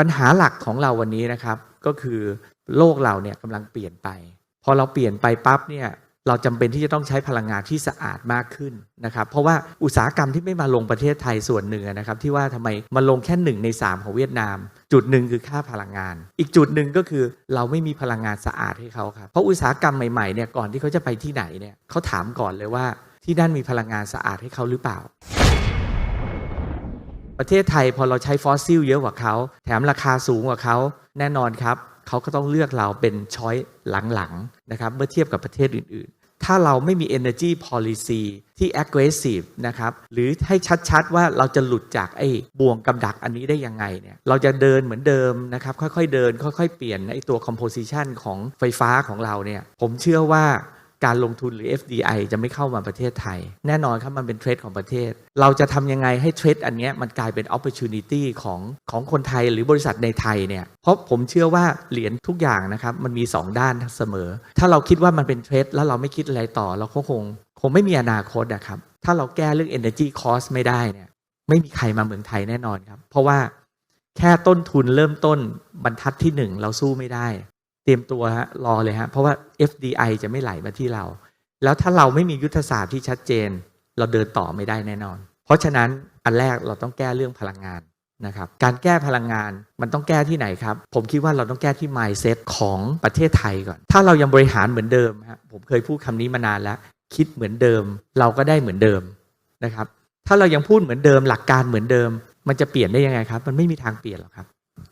ปัญหาหลักของเราวันนี้นะครับ ก็คือโลกเราเนี่ยกำลังเปลี่ยนไป พอเราเปลี่ยนไปปั๊บเนี่ยเราจำเป็นที่จะต้องใช้พลังงานที่สะอาดมากขึ้นนะครับ เพราะว่าอุตสาหกรรมที่ไม่มาลงประเทศไทยส่วนหนึ่งนะครับ ที่ว่าทำไมมาลงแค่หนึ่งในสามของเวียดนาม จุดหนึ่งคือค่าพลังงาน อีกจุดหนึ่งก็คือเราไม่มีพลังงานสะอาดให้เขาครับเพราะอุตสาหกรรมใหม่ๆเนี่ยก่อนที่เขาจะไปที่ไหนเนี่ยเขาถามก่อนเลยว่าที่นั่นมีพลังงานสะอาดให้เขาหรือเปล่า ประเทศไทยพอเราใช้ฟอสซิลเยอะกว่าเขา แถมราคาสูงกว่าเขาแน่นอนครับเขาก็ต้องเลือกเราเป็นช้อยหลังๆนะครับเมื่อเทียบกับประเทศอื่นๆ ถ้าเราไม่มี energy policy ที่ aggressive นะครับหรือให้ชัดๆว่าเราจะหลุดจากไอ้บ่วงกำดักอันนี้ได้ยังไงเนี่ยเราจะเดินเหมือนเดิมนะครับค่อยๆเดิน ค่อยๆเปลี่ยนไอ้ตัว composition ของไฟฟ้าของเราเนี่ยผมเชื่อว่า การลงทุนหรือ FDI จะไม่เข้ามาประเทศไทย แน่นอนครับมันเป็นเทรดของประเทศ เราจะทำยังไงให้เทรดอันนี้มันกลายเป็น opportunity ของของคนไทยหรือบริษัทในไทยเนี่ยเพราะผมเชื่อว่าเหรียญทุกอย่างนะครับมันมี 2 ด้านเสมอ ถ้าเราคิดว่ามันเป็นเทรดแล้วเราไม่คิดอะไรต่อ เราก็คงคงไม่มีอนาคตนะครับถ้าเราแก้เรื่อง energy cost ไม่ได้เนี่ยไม่มีใครมาเมืองไทยแน่นอนครับ เพราะว่าแค่ต้นทุนเริ่มต้นบรรทัดที่หนึ่งเราสู้ไม่ได้ ตรียมตัวฮะรอเลยฮะเพราะว่า FDI จะไม่ไหลมาที่เรา แล้วถ้าเราไม่มียุทธศาสตร์ที่ชัดเจน เราเดินต่อไม่ได้แน่นอน เพราะฉะนั้นอันแรกเราต้องแก้เรื่องพลังงานนะครับการแก้พลังงานมันต้องแก้ที่ไหนครับ ผมคิดว่าเราต้องแก้ที่ mindset ของประเทศไทยก่อน ถ้าเรายังบริหารเหมือนเดิมฮะผมเคยพูดคำนี้มานานแล้ว คิดเหมือนเดิม เราก็ได้เหมือนเดิมนะครับ ถ้าเรายังพูดเหมือนเดิม หลักการเหมือนเดิม มันจะเปลี่ยนได้ยังไงครับ มันไม่มีทางเปลี่ยนหรอกครับ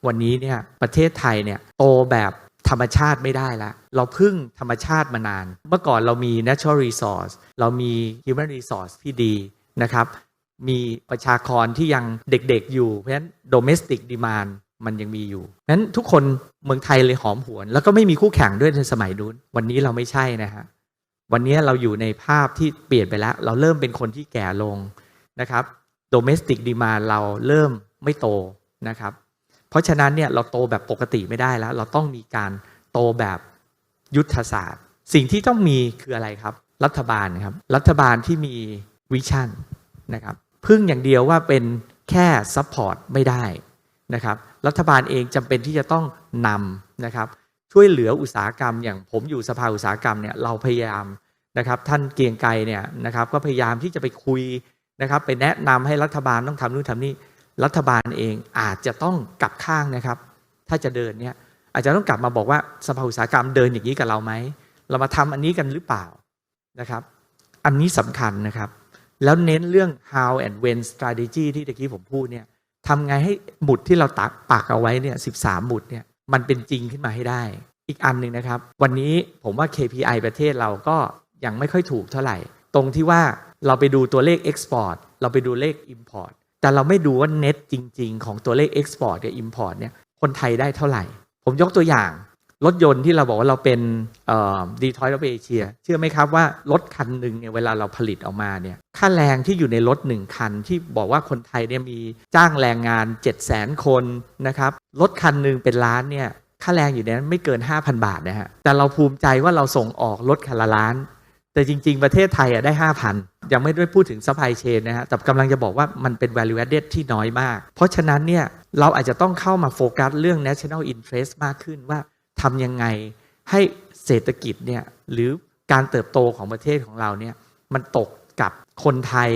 วันนี้เนี่ยประเทศไทยเนี่ยโตแบบ ธรรมชาติไม่ได้ละ เราพึ่งธรรมชาติมานาน เมื่อก่อนเรามี natural resource เรามี human resource ที่ดีนะครับ มีประชากรที่ยังเด็กๆอยู่ เพราะฉะนั้น domestic demand มันยังมีอยู่นั้นทุกคนเมืองไทยเลยหอมหวน แล้วก็ไม่มีคู่แข่งด้วยในสมัยนู้น วันนี้เราไม่ใช่นะฮะ วันนี้เราอยู่ในภาพที่เปลี่ยนไปแล้ว เราเริ่มเป็นคนที่แก่ลงนะครับ domestic demand เราเริ่มไม่โตนะครับ ราะฉะนั้นเนี่ยเราโตแบบปกติไม่ได้แล้ว เราต้องมีการโตแบบยุทธศาสตร์ สิ่งที่ต้องมีคืออะไรครับ รัฐบาลครับ รัฐบาลที่มีวิชั่นนะครับพึ่งอย่างเดียวว่าเป็นแค่ซัพพอร์ตไม่ได้นะครับรัฐบาลเองจำเป็นที่จะต้องนำนะครับช่วยเหลืออุตสาหกรรม อย่างผมอยู่สภาอุตสาหกรรมเนี่ยเราพยายามนะครับท่านเกียงไกรเนี่ยนะครับก็พยายามที่จะไปคุยนะครับไปแนะนำให้รัฐบาลต้องทำนู่นทำนี่ รัฐบาลเองอาจจะต้องกลับข้างนะครับ ถ้าจะเดินเนี่ยอาจจะต้องกลับมาบอกว่าสภาอุตสาหกรรมเดินอย่างนี้กับเราไหมเรามาทำอันนี้กันหรือเปล่านะครับ อันนี้สำคัญนะครับ แล้วเน้นเรื่อง how and when strategy ที่ตะกี้ผมพูดเนี่ยทำไงให้หมุดที่เราตักปักเอาไว้เนี่ย13หมุดเนี่ยมันเป็นจริงขึ้นมาให้ได้ อีกอันหนึ่งนะครับ วันนี้ผมว่า KPI ประเทศเราก็ยังไม่ค่อยถูกเท่าไหร่ ตรงที่ว่าเราไปดูตัวเลข Export เราไปดูเลข Import แต่เราไม่ดูว่า net จริง ๆ ของตัวเลข Export กับ Import เนี่ยคนไทยได้เท่าไหร่ ผมยกตัวอย่าง รถยนต์ที่เราบอกว่าเราเป็นดีทอยต์ออฟเอเชีย เชื่อไหมครับว่ารถคันหนึ่งเนี่ยเวลาเราผลิตออกมาเนี่ยค่าแรงที่อยู่ในรถหนึ่งคัน ที่บอกว่าคนไทยเนี่ยมีจ้างแรงงาน 7 0 0 0 0 0 คนนะครับรถคันหนึ่งเป็นล้านเนี่ยค่าแรงอยู่ในนั้นไม่เกิน 5,000 บาทนะฮะแต่เราภูมิใจว่าเราส่งออกรถคันละล้าน แต่จริง ๆ ประเทศไทยอะได้ 5,000 ยังไม่ได้พูดถึงซัพพลายเชนนะฮะ แต่กำลังจะบอกว่ามันเป็น value added ที่น้อยมาก เพราะฉะนั้นเนี่ยเราอาจจะต้องเข้ามาโฟกัสเรื่อง national interest มากขึ้นว่าทำยังไงให้เศรษฐกิจเนี่ยหรือการเติบโตของประเทศของเราเนี่ยมันตกกับคนไทย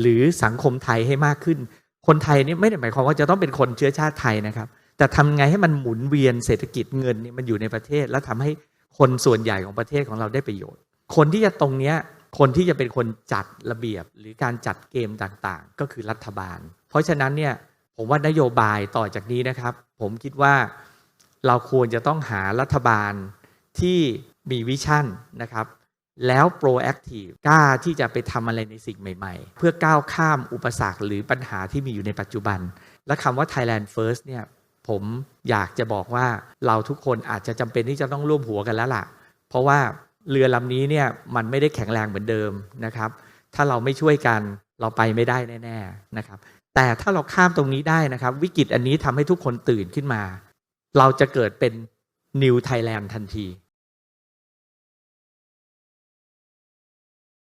หรือสังคมไทยให้มากขึ้น คนไทยนี่ไม่ได้หมายความว่าจะต้องเป็นคนเชื้อชาติไทยนะครับ แต่ทำไงให้มันหมุนเวียนเศรษฐกิจเงินเนี่ยมันอยู่ในประเทศ แล้วทำให้คนส่วนใหญ่ของประเทศของเราได้ประโยชน์ คนที่จะตรงเนี้ยคนที่จะเป็นคนจัดระเบียบหรือการจัดเกมต่างๆ ก็คือรัฐบาล เพราะฉะนั้นเนี่ยผมว่านโยบายต่อจากนี้นะครับ ผมคิดว่าเราควรจะต้องหารัฐบาลที่มีวิชั่นนะครับ แล้ว proactive กล้าที่จะไปทำอะไรในสิ่งใหม่ๆ เพื่อก้าวข้ามอุปสรรคหรือปัญหาที่มีอยู่ในปัจจุบัน และคำว่า Thailand First เนี่ยผมอยากจะบอกว่าเราทุกคนอาจจะจำเป็นที่จะต้องร่วมหัวกันแล้วล่ะ เพราะว่า เรือลำนี้เนี่ยมันไม่ได้แข็งแรงเหมือนเดิมนะครับ ถ้าเราไม่ช่วยกันเราไปไม่ได้แน่ๆนะครับ แต่ถ้าเราข้ามตรงนี้ได้นะครับ วิกฤตอันนี้ทำให้ทุกคนตื่นขึ้นมา เราจะเกิดเป็นนิวไทยแลนด์ทันที